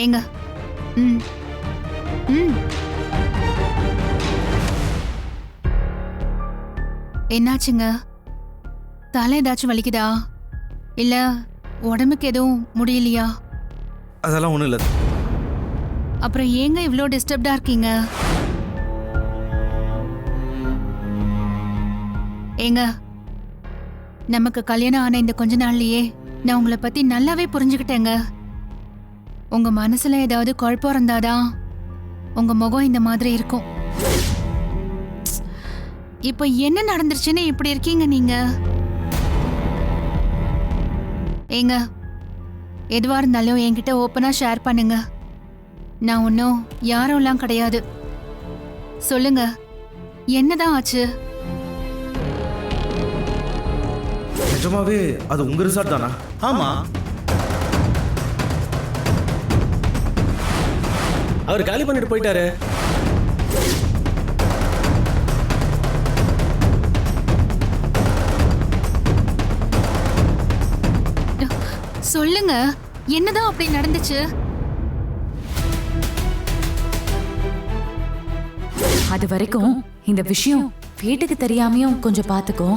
ஏங்க. ம். ம். என்னாச்சுங்க? தலை ஏதாச்சும் வலிக்குதா? இல்ல உடம்புக்கு எதுவும் முடியலையா? அதெல்லாம் ஒன்றும் இல்லை. அப்புறம் ஏங்க இவ்ளோ டிஸ்டர்ப்டா இருக்கீங்க? ஏங்க நமக்கு கல்யாணம் ஆன இந்த கொஞ்ச நாள்லயே நான் உங்களை பத்தி நல்லாவே புரிஞ்சுக்கிட்டேங்க. உங்க மனசுல ஏதாவது குழப்பம் இருந்தாதான் உங்க முகம் இந்த மாதிரி இருக்கும். இப்போ என்ன நடந்துருச்சுன்னு இப்படி இருக்கீங்க நீங்க? ஏங்க எதுவா இருந்தாலும் என்கிட்ட ஓப்பனா ஷேர் பண்ணுங்க. நான் ஒன்றும் யாரும்லாம் கிடையாது. சொல்லுங்க என்னதான் ஆச்சு? நிஜமாவே அது உங்க ரிசார்ட் தானா? ஆமா. அவர் காலி பண்ணிட்டு போயிட்டாரு. சொல்லுங்க என்னதான் அப்படி நடந்துச்சு? அது வரைக்கும் இந்த விஷயம் வீட்டுக்கு தெரியாமையும் கொஞ்சம் பாத்துக்கோ